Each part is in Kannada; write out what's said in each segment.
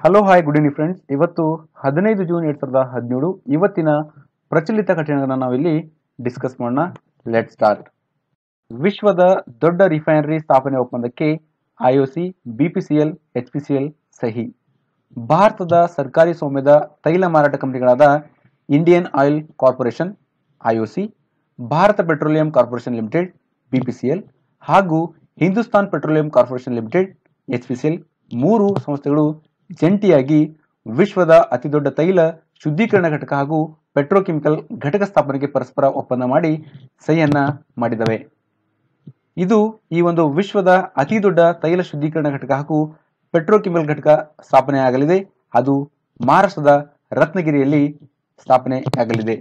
Hello hi good evening friends ಇವತ್ತು ಹದಿನೈದು ಜೂನ್ ಎರಡ್ ಸಾವಿರದ ಹದಿನೇಳು. ಇವತ್ತಿನ ಪ್ರಚಲಿತ ಘಟನೆಗಳನ್ನ ನಾವಿಲ್ಲಿ ಡಿಸ್ಕಸ್ ಮಾಡೋಣ. ಲೆಟ್ ಸ್ಟಾರ್ಟ್ ವಿಶ್ವದ ದೊಡ್ಡ ರಿಫೈನರಿ ಸ್ಥಾಪನೆ ಒಪ್ಪಂದಕ್ಕೆ ಐಒಸಿ ಬಿಪಿಸಿಎಲ್ ಎಚ್ಪಿಸಿಎಲ್ ಸಹಿ. ಭಾರತದ ಸರ್ಕಾರಿ ಸ್ವಾಮ್ಯದ ತೈಲ ಮಾರಾಟ ಕಂಪನಿಗಳಾದ Indian oil corporation IOC Bharat petroleum corporation limited BPCL ಹಾಗೂ Hindustan petroleum corporation limited HPCL ಮೂರು ಸಂಸ್ಥೆಗಳು ಜಂಟಿಯಾಗಿ ವಿಶ್ವದ ಅತಿದೊಡ್ಡ ತೈಲ ಶುದ್ಧೀಕರಣ ಘಟಕ ಹಾಗೂ ಪೆಟ್ರೋಕೆಮಿಕಲ್ ಘಟಕ ಸ್ಥಾಪನೆಗೆ ಪರಸ್ಪರ ಒಪ್ಪಂದ ಮಾಡಿ ಸಹಿಯನ್ನ ಮಾಡಿದವೆ. ಇದು ಈ ಒಂದು ವಿಶ್ವದ ಅತಿ ದೊಡ್ಡ ತೈಲ ಶುದ್ಧೀಕರಣ ಘಟಕ ಹಾಗೂ ಪೆಟ್ರೋಕೆಮಿಕಲ್ ಘಟಕ ಸ್ಥಾಪನೆಯಾಗಲಿದೆ ಅದು ಮಹಾರಾಷ್ಟ್ರದ ರತ್ನಗಿರಿಯಲ್ಲಿ ಸ್ಥಾಪನೆಯಾಗಲಿದೆ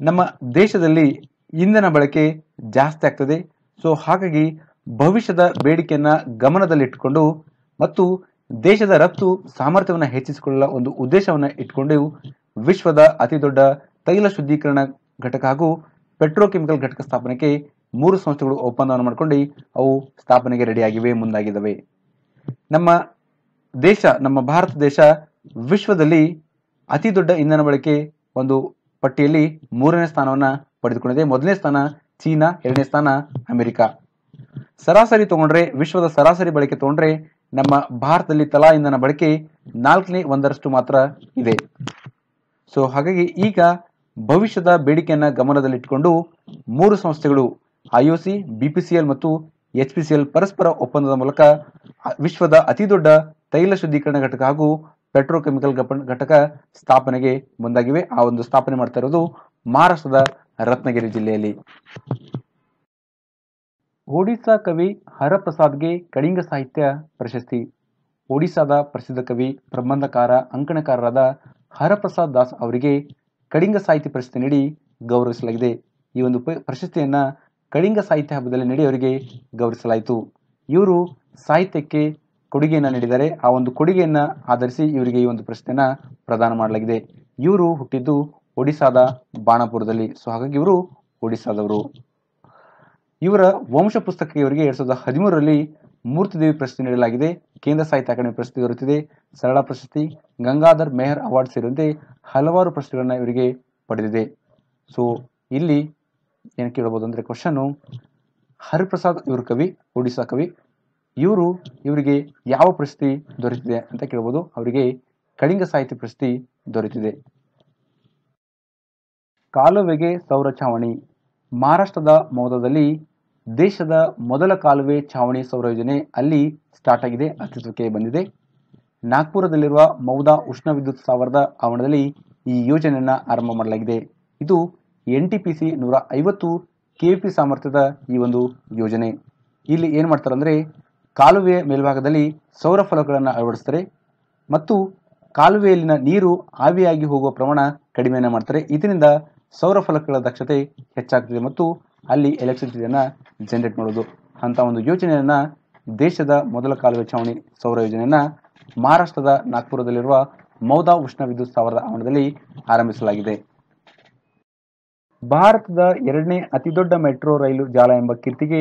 ನಮ್ಮ ದೇಶದಲ್ಲಿ ಇಂಧನ ಬಳಕೆ ಜಾಸ್ತಿ ಆಗ್ತದೆ. ಸೊ, ಹಾಗಾಗಿ ಭವಿಷ್ಯದ ಬೇಡಿಕೆಯನ್ನ ಗಮನದಲ್ಲಿಟ್ಟುಕೊಂಡು ಮತ್ತು ದೇಶದ ರಫ್ತು ಸಾಮರ್ಥ್ಯವನ್ನು ಹೆಚ್ಚಿಸಿಕೊಳ್ಳುವ ಒಂದು ಉದ್ದೇಶವನ್ನು ಇಟ್ಕೊಂಡು ವಿಶ್ವದ ಅತಿ ದೊಡ್ಡ ತೈಲ ಶುದ್ಧೀಕರಣ ಘಟಕ ಹಾಗೂ ಪೆಟ್ರೋಕೆಮಿಕಲ್ ಘಟಕ ಸ್ಥಾಪನೆಗೆ ಮೂರು ಸಂಸ್ಥೆಗಳು ಒಪ್ಪಂದವನ್ನು ಮಾಡಿಕೊಂಡು ಅವು ಸ್ಥಾಪನೆಗೆ ರೆಡಿಯಾಗಿವೆ, ಮುಂದಾಗಿದ್ದಾವೆ. ನಮ್ಮ ದೇಶ, ನಮ್ಮ ಭಾರತ ದೇಶ ವಿಶ್ವದಲ್ಲಿ ಅತಿ ದೊಡ್ಡ ಇಂಧನ ಬಳಕೆ ಒಂದು ಪಟ್ಟಿಯಲ್ಲಿ ಮೂರನೇ ಸ್ಥಾನವನ್ನ ಪಡೆದುಕೊಂಡಿದೆ. ಮೊದಲನೇ ಸ್ಥಾನ ಚೀನಾ, ಎರಡನೇ ಸ್ಥಾನ ಅಮೆರಿಕ. ಸರಾಸರಿ ತಗೊಂಡ್ರೆ, ವಿಶ್ವದ ಸರಾಸರಿ ಬಳಕೆ ತಗೊಂಡ್ರೆ ನಮ್ಮ ಭಾರತದಲ್ಲಿ ತಲಾ ಇಂಧನ ಬಳಕೆ ನಾಲ್ಕನೇ ಒಂದರಷ್ಟು ಮಾತ್ರ ಇದೆ. ಸೊ ಹಾಗಾಗಿ ಈಗ ಭವಿಷ್ಯದ ಬೇಡಿಕೆಯನ್ನ ಗಮನದಲ್ಲಿಟ್ಟುಕೊಂಡು ಮೂರು ಸಂಸ್ಥೆಗಳು ಐಒಸಿ ಬಿಪಿಸಿಎಲ್ ಮತ್ತು ಎಚ್ಪಿಸಿಎಲ್ ಪರಸ್ಪರ ಒಪ್ಪಂದದ ಮೂಲಕ ವಿಶ್ವದ ಅತಿದೊಡ್ಡ ತೈಲ ಶುದ್ಧೀಕರಣ ಘಟಕ ಹಾಗೂ ಪೆಟ್ರೋಕೆಮಿಕಲ್ ಘಟಕ ಸ್ಥಾಪನೆಗೆ ಮುಂದಾಗಿವೆ. ಆ ಒಂದು ಸ್ಥಾಪನೆ ಮಾಡ್ತಾ ಇರೋದು ಮಹಾರಾಷ್ಟ್ರದ ರತ್ನಗಿರಿ ಜಿಲ್ಲೆಯಲ್ಲಿ. ಒಡಿಸ್ಸಾ ಕವಿ ಹರಪ್ರಸಾದ್ಗೆ ಕಳಿಂಗ ಸಾಹಿತ್ಯ ಪ್ರಶಸ್ತಿ. ಒಡಿಸಾದ ಪ್ರಸಿದ್ಧ ಕವಿ, ಪ್ರಬಂಧಕಾರ, ಅಂಕಣಕಾರರಾದ ಹರಪ್ರಸಾದ್ ದಾಸ್ ಅವರಿಗೆ ಕಳಿಂಗ ಸಾಹಿತ್ಯ ಪ್ರಶಸ್ತಿ ನೀಡಿ ಗೌರವಿಸಲಾಗಿದೆ. ಈ ಒಂದು ಪ್ರಶಸ್ತಿಯನ್ನ ಕಳಿಂಗ ಸಾಹಿತ್ಯ ಹಬ್ಬದಲ್ಲಿ ನೀಡಿ ಅವರಿಗೆ ಗೌರವಿಸಲಾಯಿತು. ಇವರು ಸಾಹಿತ್ಯಕ್ಕೆ ಕೊಡುಗೆಯನ್ನು ನೀಡಿದರೆ ಆ ಒಂದು ಕೊಡುಗೆಯನ್ನ ಆಧರಿಸಿ ಇವರಿಗೆ ಈ ಒಂದು ಪ್ರಶಸ್ತಿಯನ್ನ ಪ್ರದಾನ ಮಾಡಲಾಗಿದೆ. ಇವರು ಹುಟ್ಟಿದ್ದು ಒಡಿಸಾದ ಬಾಣಪುರದಲ್ಲಿ. ಸೊ ಹಾಗಾಗಿ ಇವರು ಒಡಿಸ್ಸಾದವರು. ಇವರ ವಂಶ ಪುಸ್ತಕ ಇವರಿಗೆ ಎರಡ್ ಸಾವಿರದ ಹದಿಮೂರರಲ್ಲಿ ಮೂರ್ತಿದೇವಿ ಪ್ರಶಸ್ತಿ ನೀಡಲಾಗಿದೆ. ಕೇಂದ್ರ ಸಾಹಿತ್ಯ ಅಕಾಡೆಮಿ ಪ್ರಶಸ್ತಿ ದೊರೆತಿದೆ. ಸರಳ ಪ್ರಶಸ್ತಿ, ಗಂಗಾಧರ್ ಮೆಹರ್ ಅವಾರ್ಡ್ ಸೇರಿದಂತೆ ಹಲವಾರು ಪ್ರಶಸ್ತಿಗಳನ್ನ ಇವರಿಗೆ ಪಡೆದಿದೆ. ಸೊ ಇಲ್ಲಿ ಏನು ಕೇಳಬಹುದು ಅಂದ್ರೆ ಕ್ವಶನ್ ಹರಿಪ್ರಸಾದ್ ಇವರು ಕವಿ ಒಡಿಸ್ಸಾ ಕವಿ, ಇವರು ಇವರಿಗೆ ಯಾವ ಪ್ರಶಸ್ತಿ ದೊರೆತಿದೆ ಅಂತ ಕೇಳಬಹುದು ಅವರಿಗೆ ಕಳಿಂಗ ಸಾಹಿತ್ಯ ಪ್ರಶಸ್ತಿ ದೊರೆತಿದೆ. ಕಾಲುವೆಗೆ ಸೌರ ಛಾವಣಿ ಮಹಾರಾಷ್ಟ್ರದ ಮೌದದಲ್ಲಿ ದೇಶದ ಮೊದಲ ಕಾಲುವೆ ಛಾವಣಿ ಸೌರ ಯೋಜನೆ ಅಲ್ಲಿ ಸ್ಟಾರ್ಟ್ ಆಗಿದೆ, ಅಸ್ತಿತ್ವಕ್ಕೆ ಬಂದಿದೆ. ನಾಗ್ಪುರದಲ್ಲಿರುವ ಮೌದಾ ಉಷ್ಣ ವಿದ್ಯುತ್ ಸ್ಥಾವರದ ಆವರಣದಲ್ಲಿ ಈ ಯೋಜನೆಯನ್ನು ಆರಂಭ ಮಾಡಲಾಗಿದೆ. ಇದು ಎನ್ ಟಿ ಪಿ ಸಿ ನೂರ ಐವತ್ತು ಕೆ ಪಿ ಸಾಮರ್ಥ್ಯದ ಈ ಒಂದು ಯೋಜನೆ. ಇಲ್ಲಿ ಏನು ಮಾಡ್ತಾರೆ ಅಂದರೆ ಕಾಲುವೆಯ ಮೇಲ್ಭಾಗದಲ್ಲಿ ಸೌರ ಫಲಕಗಳನ್ನು ಅಳವಡಿಸ್ತಾರೆ ಮತ್ತು ಕಾಲುವೆಯಲ್ಲಿನ ನೀರು ಆವಿಯಾಗಿ ಹೋಗುವ ಪ್ರಮಾಣ ಕಡಿಮೆಯನ್ನು ಮಾಡ್ತಾರೆ. ಇದರಿಂದ ಸೌರ ಫಲಕಗಳ ದಕ್ಷತೆ ಹೆಚ್ಚಾಗ್ತದೆ ಮತ್ತು ಅಲ್ಲಿ ಎಲೆಕ್ಟ್ರಿಸಿಟಿಯನ್ನು ಜನರೇಟ್ ಮಾಡೋದು. ಅಂತ ಒಂದು ಯೋಜನೆಯನ್ನ ದೇಶದ ಮೊದಲ ಕಾಲುವೆ ಚಾವಣಿ ಸೌರ ಯೋಜನೆಯನ್ನ ಮಹಾರಾಷ್ಟ್ರದ ನಾಗ್ಪುರದಲ್ಲಿರುವ ಮೌದಾ ಉಷ್ಣ ವಿದ್ಯುತ್ ಸ್ಥಾವರದ ಆವರಣದಲ್ಲಿ ಆರಂಭಿಸಲಾಗಿದೆ. ಭಾರತದ ಎರಡನೇ ಅತಿದೊಡ್ಡ ಮೆಟ್ರೋ ರೈಲು ಜಾಲ ಎಂಬ ಕೀರ್ತಿಗೆ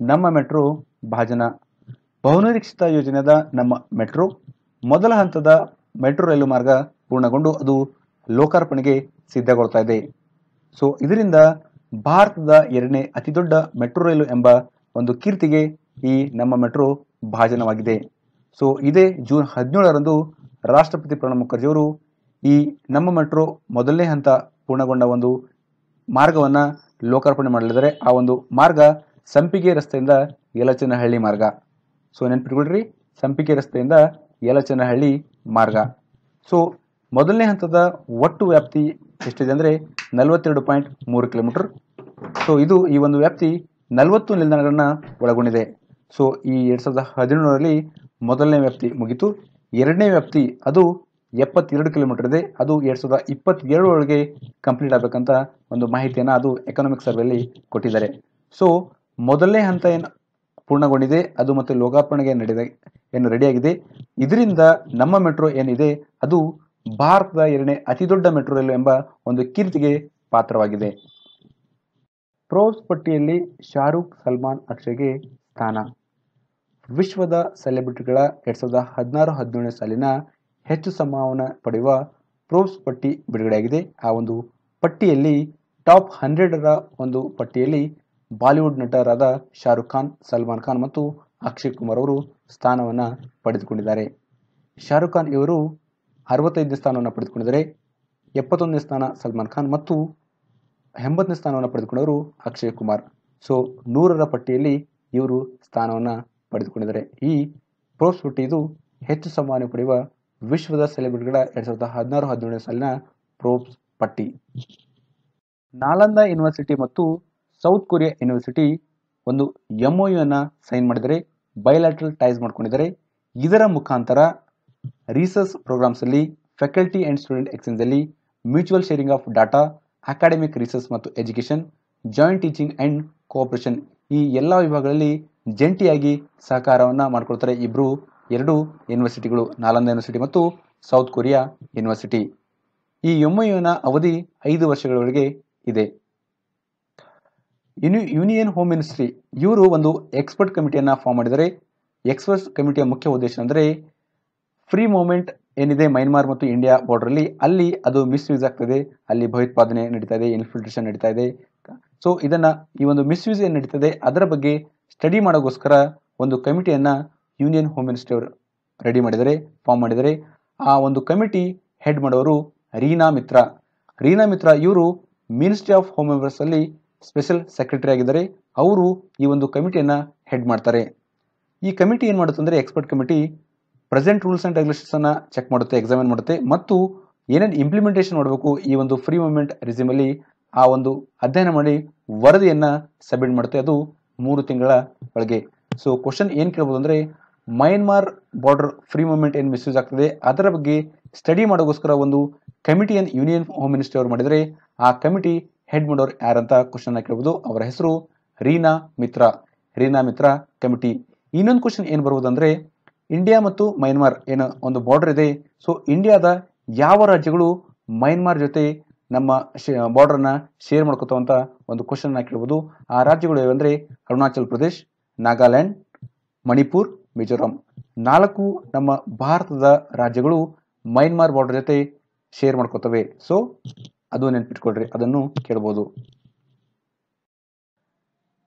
ನಮ್ಮ ಮೆಟ್ರೋ ಭಾಜನ. ಬಹುನಿರೀಕ್ಷಿತ ಯೋಜನೆಯಾದ ನಮ್ಮ ಮೆಟ್ರೋ ಮೊದಲ ಹಂತದ ಮೆಟ್ರೋ ರೈಲು ಮಾರ್ಗ ಪೂರ್ಣಗೊಂಡು ಅದು ಲೋಕಾರ್ಪಣೆಗೆ ಸಿದ್ಧಗೊಳ್ತಾ ಇದೆ. ಸೊ ಇದರಿಂದ ಭಾರತದ ಎರಡನೇ ಅತಿದೊಡ್ಡ ಮೆಟ್ರೋ ರೈಲು ಎಂಬ ಒಂದು ಕೀರ್ತಿಗೆ ಈ ನಮ್ಮ ಮೆಟ್ರೋ ಭಾಜನವಾಗಿದೆ. ಸೊ ಇದೇ ಜೂನ್ ಹದಿನೇಳರಂದು ರಾಷ್ಟ್ರಪತಿ ಪ್ರಣಬ್ ಮುಖರ್ಜಿಯವರು ಈ ನಮ್ಮ ಮೆಟ್ರೋ ಮೊದಲನೇ ಹಂತ ಪೂರ್ಣಗೊಂಡ ಒಂದು ಮಾರ್ಗವನ್ನು ಲೋಕಾರ್ಪಣೆ ಮಾಡಲಿದ್ದಾರೆ. ಆ ಒಂದು ಮಾರ್ಗ ಸಂಪಿಗೆ ರಸ್ತೆಯಿಂದ ಯಲಚನಹಳ್ಳಿ ಮಾರ್ಗ. ಸೊ ನೆನ್ಪಿಟ್ಕೊಳ್ರಿ, ಸಂಪಿಗೆ ರಸ್ತೆಯಿಂದ ಯಲಚನಹಳ್ಳಿ ಮಾರ್ಗ. ಸೊ ಮೊದಲನೇ ಹಂತದ ಒಟ್ಟು ವ್ಯಾಪ್ತಿ ಎಷ್ಟಿದೆ ಅಂದರೆ ನಲವತ್ತೆರಡು ಪಾಯಿಂಟ್ ಮೂರು ಕಿಲೋಮೀಟರ್. ಸೊ ಇದು ಈ ಒಂದು ವ್ಯಾಪ್ತಿ ನಲವತ್ತು ನಿಲ್ದಾಣಗಳನ್ನು ಒಳಗೊಂಡಿದೆ. ಸೊ ಈ ಎರಡು ಸಾವಿರದ ಹದಿನೇಳರಲ್ಲಿ ಮೊದಲನೇ ವ್ಯಾಪ್ತಿ ಮುಗಿತು. ಎರಡನೇ ವ್ಯಾಪ್ತಿ ಅದು ಎಪ್ಪತ್ತೆರಡು ಕಿಲೋಮೀಟರ್ ಇದೆ. ಅದು ಎರಡು ಸಾವಿರದ ಇಪ್ಪತ್ತೆರಡರೊಳಗೆ ಕಂಪ್ಲೀಟ್ ಆಗಬೇಕಂತ ಒಂದು ಮಾಹಿತಿಯನ್ನು ಅದು ಎಕನಾಮಿಕ್ ಸರ್ವೆಯಲ್ಲಿ ಕೊಟ್ಟಿದ್ದಾರೆ. ಸೊ ಮೊದಲನೇ ಹಂತ ಏನು ಪೂರ್ಣಗೊಂಡಿದೆ, ಅದು ಮತ್ತೆ ಲೋಕಾರ್ಪಣೆಗೆ ನಡೆದ, ಏನು ರೆಡಿಯಾಗಿದೆ ಇದರಿಂದ ನಮ್ಮ ಮೆಟ್ರೋ ಏನಿದೆ, ಅದು ಭಾರತದ ಎರಡನೇ ಅತಿದೊಡ್ಡ ಮೆಟ್ರೋ ರೈಲು ಎಂಬ ಒಂದು ಕೀರ್ತಿಗೆ ಪಾತ್ರವಾಗಿದೆ. ಪ್ರೋಸ್ ಪಟ್ಟಿಯಲ್ಲಿ ಶಾರುಖ್ ಸಲ್ಮಾನ್ ಅಕ್ಷಯ್ಗೆ ಸ್ಥಾನ. ವಿಶ್ವದ ಸೆಲೆಬ್ರಿಟಿಗಳ ಎರಡ್ ಸಾವಿರದ ಹದಿನಾರು ಹದಿನೇಳನೇ ಸಾಲಿನ ಹೆಚ್ಚು ಸಂಭಾವನೆ ಪಡೆಯುವ ಪ್ರೋಸ್ ಪಟ್ಟಿ ಬಿಡುಗಡೆಯಾಗಿದೆ. ಆ ಒಂದು ಪಟ್ಟಿಯಲ್ಲಿ ಟಾಪ್ ಹಂಡ್ರೆಡರ ಒಂದು ಪಟ್ಟಿಯಲ್ಲಿ ಬಾಲಿವುಡ್ ನಟರಾದ ಶಾರುಖ್ ಖಾನ್, ಸಲ್ಮಾನ್ ಖಾನ್ ಮತ್ತು ಅಕ್ಷಯ್ ಕುಮಾರ್ ಅವರು ಸ್ಥಾನವನ್ನು ಪಡೆದುಕೊಂಡಿದ್ದಾರೆ. ಶಾರುಖ್ ಖಾನ್ ಇವರು ಅರವತ್ತೈದನೇ ಸ್ಥಾನವನ್ನು ಪಡೆದುಕೊಂಡಿದ್ದಾರೆ. ಎಪ್ಪತ್ತೊಂದನೇ ಸ್ಥಾನ ಸಲ್ಮಾನ್ ಖಾನ್ ಮತ್ತು ಎಂಬತ್ತನೇ ಸ್ಥಾನವನ್ನು ಪಡೆದುಕೊಂಡವರು ಅಕ್ಷಯ್ ಕುಮಾರ್. ಸೊ ನೂರರ ಪಟ್ಟಿಯಲ್ಲಿ ಇವರು ಸ್ಥಾನವನ್ನು ಪಡೆದುಕೊಂಡಿದ್ದಾರೆ. ಈ ಪ್ರೋಸ್ ಇದು ಹೆಚ್ಚು ಸಂಭಾವನೆ ಪಡೆಯುವ ವಿಶ್ವದ ಸೆಲೆಬ್ರಿಟಿಗಳ ಎರಡ್ ಸಾವಿರದ ಹದಿನಾರು, ಹದಿನೇಳನೇ ಸಾಲಿನ ಪ್ರೋಬ್ಸ್ ಪಟ್ಟಿ. ನಾಲಂದ ಯೂನಿವರ್ಸಿಟಿ ಮತ್ತು ಸೌತ್ ಕೊರಿಯಾ ಯೂನಿವರ್ಸಿಟಿ ಒಂದು ಎಂಒಯು ಅನ್ನ ಸೈನ್ ಮಾಡಿದರೆ ಬಯಲಾಟ್ರಲ್ ಟೈಸ್ ಮಾಡ್ಕೊಂಡಿದ್ದಾರೆ. ಇದರ ಮುಖಾಂತರ ರಿಸರ್ಚ್ ಪ್ರೋಗ್ರಾಮ್ಸ್ ಅಲ್ಲಿ ಫ್ಯಾಕಲ್ಟಿ ಅಂಡ್ ಸ್ಟೂಡೆಂಟ್ ಎಕ್ಸ್ಚೇಂಜ್ ಅಲ್ಲಿ mutual sharing of data academic research ಮತ್ತು education joint teaching and cooperation ಈ ಎಲ್ಲ ವಿಭಾಗಗಳಲ್ಲಿ ಜಂಟಿಯಾಗಿ ಸಹಕಾರವನ್ನು ಮಾಡಿಕೊಳ್ತಾರೆ ಇಬ್ಬರು ಎರಡು ಯೂನಿವರ್ಸಿಟಿಗಳು ನಾಲಂದ ಯೂನಿವರ್ಸಿಟಿ ಮತ್ತು ಸೌತ್ ಕೊರಿಯಾ ಯೂನಿವರ್ಸಿಟಿ ಈ ಎಂಒಯುನ ಅವಧಿ ಐದು ವರ್ಷಗಳವರೆಗೆ ಇದೆ. ಯುನಿ ಯೂನಿಯನ್ ಹೋಮ್ ಮಿನಿಸ್ಟ್ರಿ ಇವರು ಒಂದು ಎಕ್ಸ್ಪರ್ಟ್ ಕಮಿಟಿಯನ್ನು ಫಾರ್ಮ್ ಮಾಡಿದರೆ ಎಕ್ಸ್ಪರ್ಟ್ ಕಮಿಟಿಯ ಮುಖ್ಯ ಉದ್ದೇಶ ಅಂದರೆ ಫ್ರೀ ಮೂಮೆಂಟ್ ಏನಿದೆ ಮೈನ್ಮಾರ್ ಮತ್ತು ಇಂಡಿಯಾ ಬಾರ್ಡರ್ ಅಲ್ಲಿ ಅದು ಮಿಸ್ಯೂಸ್ ಆಗ್ತದೆ, ಅಲ್ಲಿ ಭಯೋತ್ಪಾದನೆ ನಡೀತಾ ಇದೆ ಇನ್ಫಿಲ್ಟ್ರೇಷನ್ ನಡೀತಾ ಇದೆ. ಸೊ ಇದನ್ನ ಈ ಒಂದು ಮಿಸ್ಯೂಸ್ ಏನು ನಡೀತದೆ, ಅದರ ಬಗ್ಗೆ ಸ್ಟಡಿ ಮಾಡೋಗೋಸ್ಕರ ಒಂದು ಕಮಿಟಿಯನ್ನ ಯೂನಿಯನ್ ಹೋಮ್ ಮಿನಿಸ್ಟ್ರಿ ಅವರು ರೆಡಿ ಮಾಡಿದರೆ ಫಾರ್ಮ್ ಮಾಡಿದರೆ ಆ ಒಂದು ಕಮಿಟಿ ಹೆಡ್ ಮಾಡೋರು ರೀನಾ ಮಿತ್ರ ರೀನಾ ಮಿತ್ರ ಇವರು ಮಿನಿಸ್ಟ್ರಿ ಆಫ್ ಹೋಮ್ ಅಫೇರ್ಸ್ ಅಲ್ಲಿ ಸ್ಪೆಷಲ್ ಸೆಕ್ರೆಟರಿ ಆಗಿದ್ದಾರೆ. ಅವರು ಈ ಒಂದು ಕಮಿಟಿಯನ್ನ ಹೆಡ್ ಮಾಡ್ತಾರೆ. ಈ ಕಮಿಟಿ ಏನು ಮಾಡುತ್ತೆ ಅಂದರೆ expert committee present rules and ರೆಗ್ಯುಲೇಷನ್ಸನ್ನು check ಮಾಡುತ್ತೆ ಎಕ್ಸಾಮಿನ್ ಮಾಡುತ್ತೆ, ಮತ್ತು ಏನೇನು ಇಂಪ್ಲಿಮೆಂಟೇಷನ್ ಮಾಡಬೇಕು ಈ ಒಂದು ಫ್ರೀ ಮೂವ್ಮೆಂಟ್ ರಿಸ್ಯೂಮಲ್ಲಿ ಆ ಒಂದು ಅಧ್ಯಯನ ಮಾಡಿ ವರದಿಯನ್ನು ಸಬ್ಮಿಟ್ ಮಾಡುತ್ತೆ. ಅದು ಮೂರು ತಿಂಗಳ ಒಳಗೆ. ಸೊ ಕ್ವಶನ್ ಏನು ಕೇಳ್ಬೋದು ಅಂದರೆ ಮಯನ್ಮಾರ್ ಬಾರ್ಡರ್ ಫ್ರೀ ಮೂವ್ಮೆಂಟ್ ಏನು ಮಿಸ್ಯೂಸ್ ಆಗ್ತದೆ, ಅದರ ಬಗ್ಗೆ ಸ್ಟಡಿ ಮಾಡೋಕ್ಕೋಸ್ಕರ ಒಂದು ಕಮಿಟಿಯನ್ನು ಯೂನಿಯನ್ ಹೋಮ್ ಮಿನಿಸ್ಟ್ರಿ ಅವರು ಮಾಡಿದರೆ, ಆ ಕಮಿಟಿ ಹೆಡ್ ಮಾಡೋರು ಯಾರಂತ ಕ್ವಶನ್ ಕೇಳ್ಬೋದು. ಅವರ ಹೆಸರು ರೀನಾ ಮಿತ್ರ. ರೀನಾ ಮಿತ್ರ ಕಮಿಟಿ ಇನ್ನೊಂದು ಕ್ವಶನ್ ಏನು ಬರ್ಬೋದು ಅಂದ್ರೆ ಇಂಡಿಯಾ ಮತ್ತು ಮೈನ್ಮಾರ್ ಏನು ಒಂದು ಬಾರ್ಡರ್ ಇದೆ. ಸೊ ಇಂಡಿಯಾದ ಯಾವ ರಾಜ್ಯಗಳು ಮೈನ್ಮಾರ್ ಜೊತೆ ನಮ್ಮ ಬಾರ್ಡರ್ನ ಶೇರ್ ಮಾಡ್ಕೋತಾವಂತ ಒಂದು ಕ್ವಶನ್ ಕೇಳ್ಬೋದು. ಆ ರಾಜ್ಯಗಳು ಯಾವಂದ್ರೆ ಅರುಣಾಚಲ್ ಪ್ರದೇಶ್, ನಾಗಾಲ್ಯಾಂಡ್, ಮಣಿಪುರ್, ಮಿಜೋರಾಂ. ನಾಲ್ಕು ನಮ್ಮ ಭಾರತದ ರಾಜ್ಯಗಳು ಮೈನ್ಮಾರ್ ಬಾರ್ಡರ್ ಜೊತೆ ಶೇರ್ ಮಾಡ್ಕೋತವೆ. ಸೊ ಅದು ನೆನ್ಪಿಟ್ಕೊಳ್ರಿ, ಅದನ್ನು ಕೇಳ್ಬೋದು.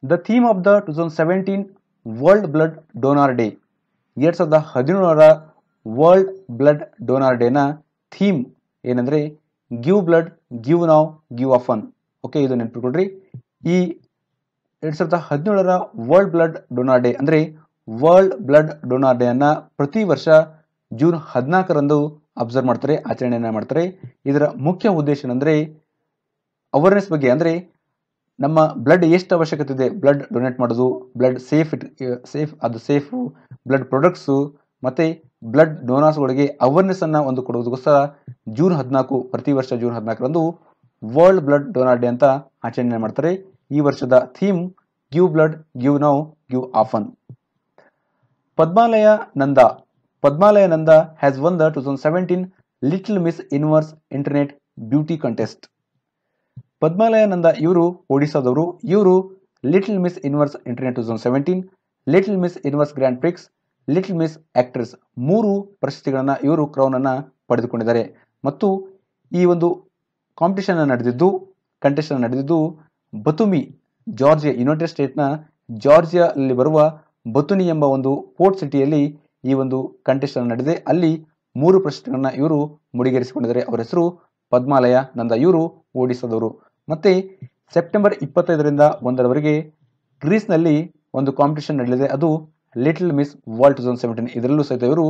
The theme of the two thousand seventeen world blood donor day ಎರಡ್ ಸಾವಿರದ ಹದಿನೇಳರ ವರ್ಲ್ಡ್ ಬ್ಲಡ್ ಡೋನಾರ್ ಡೇನ ಥೀಮ್ ಏನಂದ್ರೆ give blood give now give often okay ಇದು ನೆನ್ಪಿಟ್ಕೊಡ್ರಿ ಈ ಎರಡ್ ಸಾವಿರದ ಹದಿನೇಳರ ವರ್ಲ್ಡ್ ಬ್ಲಡ್ ಡೋನಾರ್ ಡೇ ಅಂದ್ರೆ ವರ್ಲ್ಡ್ ಬ್ಲಡ್ ಡೋನಾರ್ ಡೇ ಅನ್ನ ಪ್ರತಿ ವರ್ಷ ಜೂನ್ ಹದಿನಾಲ್ಕರಂದು ಅಬ್ಸರ್ವ್ ಮಾಡ್ತಾರೆ, ಆಚರಣೆಯನ್ನ ಮಾಡ್ತಾರೆ. ಇದರ ಮುಖ್ಯ ಉದ್ದೇಶ ಏನಂದ್ರೆ ಅವೇರ್ನೆಸ್ ಬಗ್ಗೆ ಅಂದ್ರೆ ನಮ್ಮ ಬ್ಲಡ್ ಎಷ್ಟು ಅವಶ್ಯಕತೆ ಇದೆ? ಬ್ಲಡ್ ಡೊನೇಟ್ ಮಾಡೋದು ಬ್ಲಡ್ ಸೇಫ್ ಇಟ್ ಸೇಫ್ ಅದು ಸೇಫು ಬ್ಲಡ್ ಪ್ರಾಡಕ್ಟ್ಸು ಮತ್ತು ಬ್ಲಡ್ ಡೋನರ್ಸ್ಗಳಿಗೆ ಅವೇರ್ನೆಸ್ ಅನ್ನು ಒಂದು ಕೊಡೋದಕ್ಕೋಸ್ಕರ ಜೂನ್ ಹದಿನಾಲ್ಕು, ಪ್ರತಿ ವರ್ಷ ಜೂನ್ ಹದಿನಾಲ್ಕರಂದು ವರ್ಲ್ಡ್ ಬ್ಲಡ್ ಡೋನಾರ್ ಡೇ ಅಂತ ಆಚರಣೆ ಮಾಡ್ತಾರೆ. ಈ ವರ್ಷದ theme give blood give now give often Padmalaya Nanda. Padmalaya Nanda has won the two thousand seventeen little miss universe internet beauty contest Padmalaya Nanda ಇವರು ಒಡಿಸಾದವರು ಇವರು little miss universe internet two thousand seventeen little miss universe grand prix little miss actress ಮೂರು ಪ್ರಶಸ್ತಿಗಳನ್ನು ಇವರು ಕ್ರೌನ್ ಅನ್ನ ಪಡೆದುಕೊಂಡಿದ್ದಾರೆ. ಮತ್ತು ಈ ಒಂದು ಕಾಂಪಿಟೇಷನ್ ನಡೆದಿದ್ದು ಕಂಟೆಸ್ಟನ್ ನಡೆದಿದ್ದು ಬತುಮಿ ಜಾರ್ಜಿಯಾ ಯುನೈಟೆಡ್ ಸ್ಟೇಟ್ನ ಜಾರ್ಜಿಯಾ ಅಲ್ಲಿ ಬರುವ ಬತುನಿ ಎಂಬ ಒಂದು ಪೋರ್ಟ್ ಸಿಟಿಯಲ್ಲಿ ಈ ಒಂದು ಕಂಟೆಸ್ಟನ್ ನಡೆದಿದೆ. ಅಲ್ಲಿ ಮೂರು ಪ್ರಶಸ್ತಿಗಳನ್ನು ಇವರು ಮುಡಿಗೇರಿಸಿಕೊಂಡಿದ್ದಾರೆ. ಅವರ ಹೆಸರು ಪದ್ಮಾಲಯ, ನಂದ ಇವರು ಓಡಿಸಾದವರು. ಮತ್ತೆ ಸೆಪ್ಟೆಂಬರ್ ಇಪ್ಪತ್ತೈದರಿಂದ ಒಂದರವರೆಗೆ ಗ್ರೀಸ್ನಲ್ಲಿ ಒಂದು ಕಾಂಪಿಟೇಷನ್ ನಡೆಯಲಿದೆ. ಅದು little miss world two thousand seventeen ಇದರಲ್ಲೂ ಸಹಿತ ಇವರು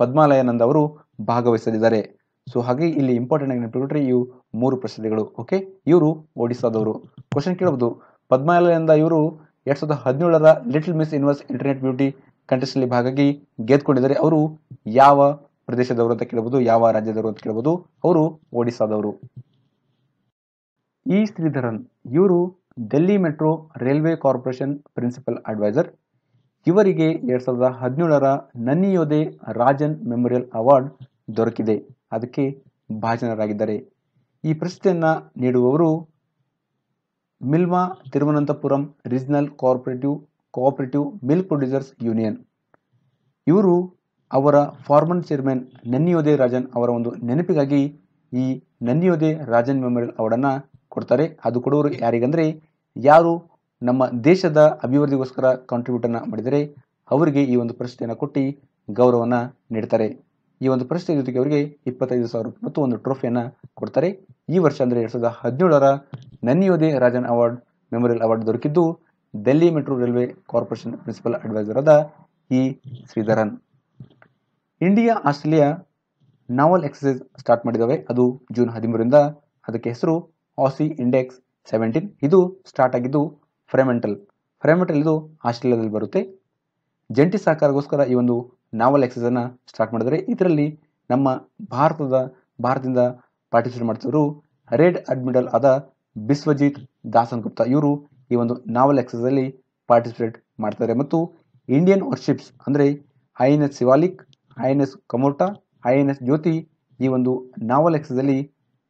ಪದ್ಮಾಲಯಾನಂದ ಅವರು ಭಾಗವಹಿಸಲಿದ್ದಾರೆ. ಸೊ ಹಾಗೆ ಇಲ್ಲಿ ಇಂಪಾರ್ಟೆಂಟ್ ಆಗಿ ನೆನಪಿಟ್ರೆ ಇವು ಮೂರು ಪ್ರಶ್ನೆಗಳು ಓಕೆ ಇವರು ಒಡಿಸಾದವರು ಕ್ವಶನ್ ಕೇಳಬಹುದು. ಪದ್ಮಾಲಯಾನಂದ ಇವರು ಎರಡ್ ಸಾವಿರದ ಹದಿನೇಳರ little miss universe internet beauty contest ಅಲ್ಲಿ ಭಾಗಾಗಿ ಗೆದ್ದುಕೊಂಡಿದ್ದಾರೆ. ಅವರು ಯಾವ ಪ್ರದೇಶದವರು ಅಂತ ಕೇಳಬಹುದು, ಯಾವ ರಾಜ್ಯದವರು ಅಂತ ಕೇಳಬಹುದು. ಅವರು ಒಡಿಸಾದವರು ಇ ಶ್ರೀಧರನ್, ಇವರು Delhi metro railway corporation principal adviser. ಇವರಿಗೆ ಎರಡ್ ಸಾವಿರದ ಹದಿನೇಳರ ನನ್ನಿಯೋದೆ ರಾಜನ್ ಮೆಮೋರಿಯಲ್ ಅವಾರ್ಡ್ ದೊರಕಿದೆ. ಅದಕ್ಕೆ ಭಾಜನರಾಗಿದ್ದಾರೆ. ಈ ಪ್ರಶಸ್ತಿಯನ್ನು ನೀಡುವವರು Milma Thiruvananthapuram regional cooperative cooperative milk producers union. ಇವರು ಅವರ ಫಾರ್ಮನ್ ಚೇರ್ಮನ್ ನನ್ನಿಯೋದೆ ರಾಜನ್ ಅವರ ಒಂದು ನೆನಪಿಗಾಗಿ ಈ ನನ್ನಿಯೋದೆ ರಾಜನ್ ಮೆಮೋರಿಯಲ್ ಅವಾರ್ಡನ್ನು ಕೊಡ್ತಾರೆ. ಅದು ಕೊಡೋರು ಯಾರಿಗಂದರೆ ಯಾರು ನಮ್ಮ ದೇಶದ ಅಭಿವೃದ್ಧಿಗೋಸ್ಕರ ಕಾಂಟ್ರಿಬ್ಯೂಟನ್ನು ಮಾಡಿದರೆ ಅವರಿಗೆ ಈ ಒಂದು ಪ್ರಶಸ್ತಿಯನ್ನು ಕೊಟ್ಟು ಗೌರವವನ್ನು ನೀಡ್ತಾರೆ. ಈ ಒಂದು ಪ್ರಶಸ್ತಿ ಜೊತೆಗೆ ಅವರಿಗೆ ಇಪ್ಪತ್ತೈದು ಸಾವಿರ ರೂಪಾಯಿ ಮತ್ತು ಒಂದು ಟ್ರೋಫಿಯನ್ನು ಕೊಡ್ತಾರೆ. ಈ ವರ್ಷ ಅಂದರೆ ಎರಡು ಸಾವಿರದ ಹದಿನೇಳರ ನನ್ನಿಯೋದೆ Rajan award memorial award ದೊರಕಿದ್ದು Delhi metro railway corporation principal adviser ಆದ E Sreedharan. India Australia naval exercise start ಮಾಡಿದ್ದಾವೆ ಅದು ಜೂನ್ ಹದಿಮೂರರಿಂದ. ಅದಕ್ಕೆ ಹೆಸರು ಆಸಿ ಇಂಡೆಕ್ಸ್ ಸೆವೆಂಟೀನ್ ಇದು ಸ್ಟಾರ್ಟ್ ಆಗಿದ್ದು ಫ್ರೆಮೆಂಟಲ್ ಫ್ರೆಮೆಂಟಲ್ ಇದು ಆಸ್ಟ್ರೇಲಿಯಾದಲ್ಲಿ ಬರುತ್ತೆ. ಜಂಟಿ ಸಹಕಾರಗೋಸ್ಕರ ಈ ಒಂದು ನಾವಲ್ ಎಕ್ಸಸೈಸನ್ನು ಸ್ಟಾರ್ಟ್ ಮಾಡಿದರೆ ಇದರಲ್ಲಿ ನಮ್ಮ ಭಾರತದ, ಭಾರತದಿಂದ ಪಾರ್ಟಿಸಿಪೇಟ್ ಮಾಡ್ತಿದ್ರು ರೆಡ್ ಅಡ್ಮಿರಲ್ ಆದ ಬಿಸ್ವಜಿತ್ ದಾಸನ್ ಗುಪ್ತಾ ಇವರು ಈ ಒಂದು ನಾವಲ್ ಎಕ್ಸಸೈಸಲ್ಲಿ ಪಾರ್ಟಿಸಿಪೇಟ್ ಮಾಡ್ತಾರೆ. ಮತ್ತು ಇಂಡಿಯನ್ ವರ್ಷಿಪ್ಸ್ ಅಂದರೆ I N S Shivalik I N S Kamorta I N S Jyoti ಈ ಒಂದು ನಾವಲ್ ಎಕ್ಸಸೈಸಲ್ಲಿ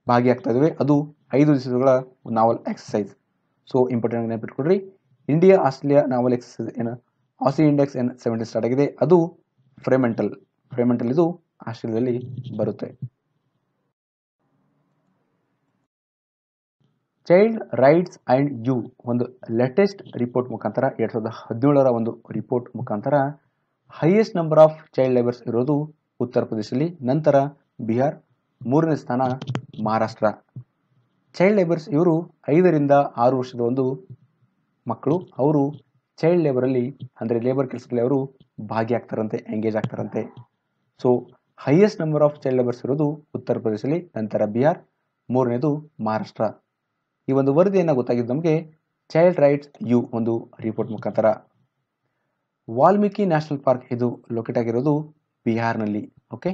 ಭಾಗಿಯಾಗ್ತಾ ಇದ್ದಾವೆ ಅದು ಐದು ದಿವಸಗಳ ನಾವಲ್ ಎಕ್ಸಸೈಸ್ ಸೊ ಇಂಪಾರ್ಟೆಂಟ್ ನೆನಪಿಟ್ಕೊಡ್ರಿ ಇಂಡಿಯಾ ಆಸ್ಟ್ರೇಲಿಯಾ ನಾವಲ್ ಎಕ್ಸಸೈಸ್ ಏನು? AUSINDEX N seventy start ಆಗಿದೆ. ಅದು ಫ್ರೇಮೆಂಟಲ್ ಫ್ರೇಮೆಂಟಲ್ ಇದು ಆಸ್ಟ್ರೇಲಿಯಾದಲ್ಲಿ ಬರುತ್ತೆ. ಚೈಲ್ಡ್ ರೈಟ್ಸ್ ಆ್ಯಂಡ್ ಯು ಒಂದು ಲೇಟೆಸ್ಟ್ ರಿಪೋರ್ಟ್ ಮುಖಾಂತರ ಎರಡು ಸಾವಿರದ ಹದಿನೇಳರ ಒಂದು ರಿಪೋರ್ಟ್ ಮುಖಾಂತರ highest number of child labours ಇರೋದು ಉತ್ತರ ಪ್ರದೇಶದಲ್ಲಿ, ನಂತರ ಬಿಹಾರ್ ಮೂರನೇ ಸ್ಥಾನ ಮಹಾರಾಷ್ಟ್ರ. ಚೈಲ್ಡ್ ಲೇಬರ್ಸ್ ಇವರು ಐದರಿಂದ ಆರು ವರ್ಷದ ಒಂದು ಮಕ್ಕಳು. ಅವರು ಚೈಲ್ಡ್ ಲೇಬರಲ್ಲಿ ಅಂದರೆ ಲೇಬರ್ ಕೆಲಸದಲ್ಲಿ ಅವರು ಭಾಗಿಯಾಗ್ತಾರಂತೆ engage ಆಗ್ತಾರಂತೆ. So highest number of child labours ಇರೋದು ಉತ್ತರ ಪ್ರದೇಶದಲ್ಲಿ, ನಂತರ ಬಿಹಾರ್, ಮೂರನೇದು ಮಹಾರಾಷ್ಟ್ರ. ಈ ಒಂದು ವರದಿಯನ್ನು ಗೊತ್ತಾಗಿದ್ದು ನಮಗೆ ಚೈಲ್ಡ್ ರೈಟ್ಸ್ ಯು ಒಂದು ರಿಪೋರ್ಟ್ ಮುಖಾಂತರ. ವಾಲ್ಮೀಕಿ ನ್ಯಾಷನಲ್ ಪಾರ್ಕ್ ಇದು ಲೊಕೇಟ್ ಆಗಿರೋದು ಬಿಹಾರ್ನಲ್ಲಿ ಓಕೆ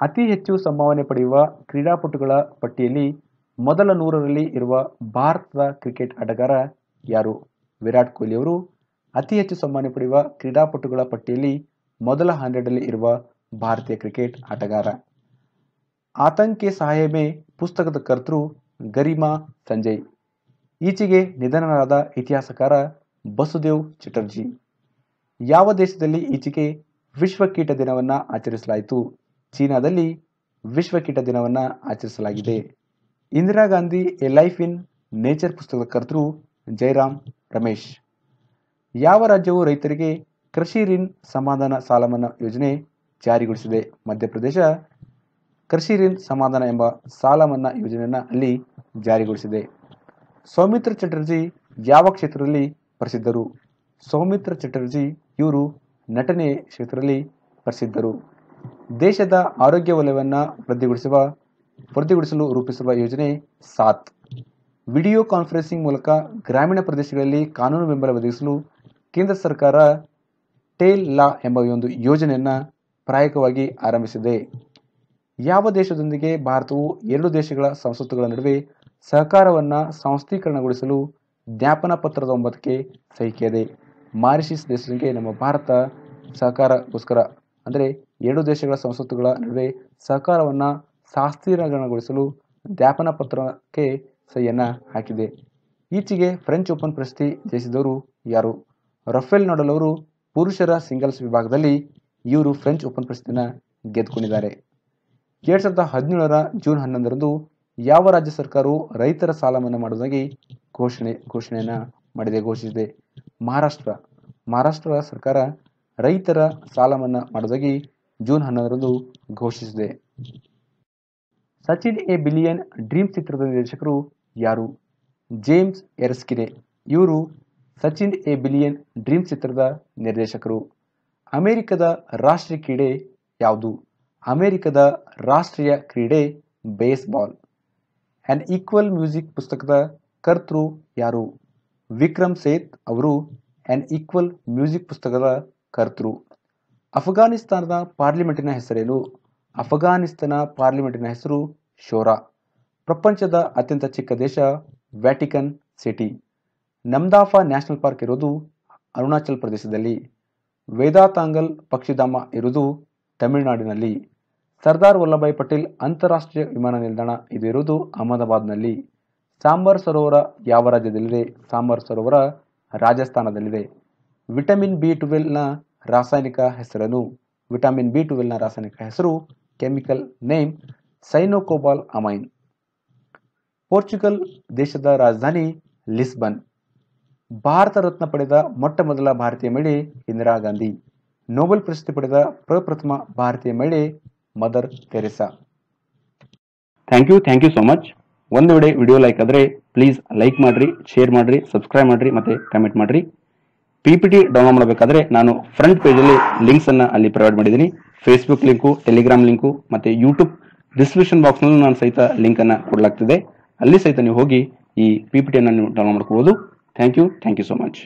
ಅತಿ ಹೆಚ್ಚು ಸಂಭಾವನೆ ಪಡೆಯುವ ಕ್ರೀಡಾಪಟುಗಳ ಪಟ್ಟಿಯಲ್ಲಿ ಮೊದಲ ನೂರರಲ್ಲಿ ಇರುವ ಭಾರತದ ಕ್ರಿಕೆಟ್ ಆಟಗಾರ ಯಾರು? ವಿರಾಟ್ ಕೊಹ್ಲಿ ಅವರು. ಅತಿ ಹೆಚ್ಚು ಸಂಭಾವನೆ ಪಡೆಯುವ ಕ್ರೀಡಾಪಟುಗಳ ಪಟ್ಟಿಯಲ್ಲಿ ಮೊದಲ ಹನ್ನೆರಡರಲ್ಲಿ ಇರುವ ಭಾರತೀಯ ಕ್ರಿಕೆಟ್ ಆಟಗಾರ. ಆತಂಕೆ ಸಹಾಯಮೆ ಪುಸ್ತಕದ ಕರ್ತೃ ಗರಿಮಾ ಸಂಜಯ್. ಈಚೆಗೆ ನಿಧನರಾದ ಇತಿಹಾಸಕಾರ ಬಸುದೇವ್ ಚಟರ್ಜಿ. ಯಾವ ದೇಶದಲ್ಲಿ ಈಚೆಗೆ ವಿಶ್ವ ಕೀಟ ದಿನವನ್ನು ಆಚರಿಸಲಾಯಿತು? ಚೀನಾದಲ್ಲಿ ವಿಶ್ವ ಕೀಟ ದಿನವನ್ನು ಆಚರಿಸಲಾಗಿದೆ. Indira Gandhi a life in nature ಪುಸ್ತಕದ ಕರ್ತೃ ಜಯರಾಮ್ ರಮೇಶ್. ಯಾವ ರಾಜ್ಯವು ರೈತರಿಗೆ ಕೃಷಿ ರಿನ್ ಸಮಾಧಾನ ಸಾಲ ಮನ್ನಾ ಯೋಜನೆ ಜಾರಿಗೊಳಿಸಿದೆ? ಮಧ್ಯಪ್ರದೇಶ ಕೃಷಿ ರಿನ್ ಸಮಾಧಾನ ಎಂಬ ಸಾಲ ಮನ್ನಾ ಯೋಜನೆಯನ್ನು ಅಲ್ಲಿ ಜಾರಿಗೊಳಿಸಿದೆ. ಸೌಮಿತ್ರ ಚಟರ್ಜಿ ಯಾವ ಕ್ಷೇತ್ರದಲ್ಲಿ ಪ್ರಸಿದ್ಧರು? ಸೌಮಿತ್ರ ಚಟರ್ಜಿ ಇವರು ನಟನೆ ಕ್ಷೇತ್ರದಲ್ಲಿ ಪ್ರಸಿದ್ಧರು. ದೇಶದ ಆರೋಗ್ಯ ವಲಯವನ್ನು ವೃದ್ಧಿಗೊಳಿಸುವ, ವೃದ್ಧಿಗೊಳಿಸಲು ರೂಪಿಸಿರುವ ಯೋಜನೆ ಸಾತ್. ವಿಡಿಯೋ ಕಾನ್ಫರೆನ್ಸಿಂಗ್ ಮೂಲಕ ಗ್ರಾಮೀಣ ಪ್ರದೇಶಗಳಲ್ಲಿ ಕಾನೂನು ಬೆಂಬಲ ಒದಗಿಸಲು ಕೇಂದ್ರ ಸರ್ಕಾರ ಟೇಲ್ ಲಾ ಎಂಬ ಒಂದು ಯೋಜನೆಯನ್ನು ಪ್ರಾಯೋಗಿಕವಾಗಿ ಆರಂಭಿಸಿದೆ. ಯಾವ ದೇಶದೊಂದಿಗೆ ಭಾರತವು ಎರಡು ದೇಶಗಳ ಸಂಸತ್ತುಗಳ ನಡುವೆ ಸಹಕಾರವನ್ನು ಸಂಸ್ಥೀಕರಣಗೊಳಿಸಲು ಜ್ಞಾಪನ ಪತ್ರದ ಒಂಬತ್ತಕ್ಕೆ ಸಹಿಕೆಯಿದೆ. ಮಾರಿಷಿಸ್ ದೇಶದೊಂದಿಗೆ ನಮ್ಮ ಭಾರತ ಸಹಕಾರಗೋಸ್ಕರ ಅಂದರೆ ಎರಡು ದೇಶಗಳ ಸಂಸತ್ತುಗಳ ನಡುವೆ ಸಹಕಾರವನ್ನು ಶಾಸ್ತ್ರೀಕರಣಗೊಳಿಸಲು ಜ್ಞಾಪನ ಪತ್ರಕ್ಕೆ ಸಹಿಯನ್ನು ಹಾಕಿದೆ. ಈಚೆಗೆ ಫ್ರೆಂಚ್ ಓಪನ್ ಪ್ರಶಸ್ತಿ ಜಯಿಸಿದವರು ಯಾರು? ರಫೇಲ್ ನಡಲ್ ಅವರು ಪುರುಷರ ಸಿಂಗಲ್ಸ್ ವಿಭಾಗದಲ್ಲಿ ಇವರು ಫ್ರೆಂಚ್ ಓಪನ್ ಪ್ರಶಸ್ತಿಯನ್ನು ಗೆದ್ದುಕೊಂಡಿದ್ದಾರೆ. ಎರಡು ಸಾವಿರದ ಹದಿನೇಳರ ಜೂನ್ ಹನ್ನೊಂದರಂದು ಯಾವ ರಾಜ್ಯ ಸರ್ಕಾರವು ರೈತರ ಸಾಲ ಮನ್ನಾ ಮಾಡುವುದಾಗಿ ಘೋಷಣೆ, ಘೋಷಣೆಯನ್ನು ಮಾಡಿದೆ, ಘೋಷಿಸಿದೆ. ಮಹಾರಾಷ್ಟ್ರ. ಮಹಾರಾಷ್ಟ್ರ ಸರ್ಕಾರ ರೈತರ ಸಾಲ ಮನ್ನಾ ಮಾಡುವುದಾಗಿ ಜೂನ್ ಹನ್ನೊಂದರಂದು ಘೋಷಿಸಿದೆ. ಸಚಿನ್ ಎ ಬಿಲಿಯನ್ ಡ್ರೀಮ್ ಚಿತ್ರದ ನಿರ್ದೇಶಕರು ಯಾರು? James Erskine. ಇವರು ಸಚಿನ್ ಎ ಬಿಲಿಯನ್ ಡ್ರೀಮ್ ಚಿತ್ರದ ನಿರ್ದೇಶಕರು. ಅಮೆರಿಕದ ರಾಷ್ಟ್ರೀಯ ಕ್ರೀಡೆ ಯಾವುದು? ಅಮೆರಿಕದ ರಾಷ್ಟ್ರೀಯ ಕ್ರೀಡೆ ಬೇಸ್ಬಾಲ್. ಆ್ಯಂಡ್ ಈಕ್ವಲ್ ಮ್ಯೂಸಿಕ್ ಪುಸ್ತಕದ ಕರ್ತೃ ಯಾರು? ವಿಕ್ರಮ್ ಸೇತ್ ಅವರು ಆ್ಯಂಡ್ ಈಕ್ವಲ್ ಮ್ಯೂಸಿಕ್ ಪುಸ್ತಕದ ಕರ್ತೃ. ಅಫ್ಘಾನಿಸ್ತಾನದ ಪಾರ್ಲಿಮೆಂಟಿನ ಹೆಸರೇನು? ಅಫ್ಘಾನಿಸ್ತಾನ ಪಾರ್ಲಿಮೆಂಟಿನ ಹೆಸರು ಶೋರಾ. ಪ್ರಪಂಚದ ಅತ್ಯಂತ ಚಿಕ್ಕ ದೇಶ, Vatican city. Namdapha national park ಇರೋದು ಅರುಣಾಚಲ್ ಪ್ರದೇಶದಲ್ಲಿ. ವೇದಾತಾಂಗಲ್ ಪಕ್ಷಿಧಾಮ ಇರುವುದು ತಮಿಳುನಾಡಿನಲ್ಲಿ. ಸರ್ದಾರ್ ವಲ್ಲಭಾಯ್ ಪಟೇಲ್ ಅಂತಾರಾಷ್ಟ್ರೀಯ ವಿಮಾನ ನಿಲ್ದಾಣ ಇದು ಇರುವುದು ಅಹಮದಾಬಾದ್ನಲ್ಲಿ. ಸಾಂಬಾರ್ ಸರೋವರ ಯಾವ ರಾಜ್ಯದಲ್ಲಿದೆ? ಸಾಂಬಾರ್ ಸರೋವರ ರಾಜಸ್ಥಾನದಲ್ಲಿದೆ. ವಿಟಮಿನ್ ಬಿ ಟ್ವೆಲ್ನ ರಾಸಾಯನಿಕ ಹೆಸರನ್ನು ವಿಟಮಿನ್ ಬಿ ಟುವೆಲ್ನ ರಾಸಾಯನಿಕ ಹೆಸರು, chemical name cyanocobalamin. Portugal ದೇಶದ ರಾಜಧಾನಿ ಲಿಸ್ಬನ್. ಭಾರತ ರತ್ನ ಪಡೆದ ಮೊಟ್ಟ ಮೊದಲ ಭಾರತೀಯ ಮಹಿಳೆ ಇಂದಿರಾ ಗಾಂಧಿ. ನೋಬೆಲ್ ಪ್ರಶಸ್ತಿ ಪಡೆದ ಪ್ರಪ್ರಥಮ ಭಾರತೀಯ ಮಹಿಳೆ mother Teresa. Thank you thank you so much. ಒಂದು ವೇಳೆ ವಿಡಿಯೋ ಲೈಕ್ ಆದರೆ, ಪ್ಲೀಸ್ ಲೈಕ್ ಮಾಡಿರಿ, ಶೇರ್ ಮಾಡಿರಿ, ಸಬ್ಸ್ಕ್ರೈಬ್ ಮಾಡಿರಿ ಮತ್ತೆ ಕಮೆಂಟ್ ಮಾಡಿರಿ. ಪಿ ಪಿ ಟಿ ಡೌನ್ಲೋಡ್ ಮಾಡಬೇಕಾದ್ರೆ ನಾನು ಫ್ರಂಟ್ ಪೇಜಲ್ಲಿ ಲಿಂಕ್ಸ್ ಅನ್ನ ಅಲ್ಲಿ ಪ್ರೊವೈಡ್ ಮಾಡಿದ್ದೀನಿ. ಫೇಸ್ಬುಕ್ ಲಿಂಕು ಟೆಲಿಗ್ರಾಮ್ ಲಿಂಕು ಮತ್ತೆ ಯೂಟ್ಯೂಬ್ ಡಿಸ್ಕ್ರಿಪ್ಷನ್ ಬಾಕ್ಸ್ನಲ್ಲೂ ನಾನು ಸಹಿತ ಲಿಂಕ್ ಅನ್ನ ಕೊಡಲಾಗ್ತಿದೆ. ಅಲ್ಲಿ ಸಹಿತ ನೀವು ಹೋಗಿ ಈ ಪಿ ಪಿ ಟಿಯನ್ನು ನೀವು ಡೌನ್ಲೋಡ್ ಮಾಡ್ಕೋಬಹುದು thank you thank you so much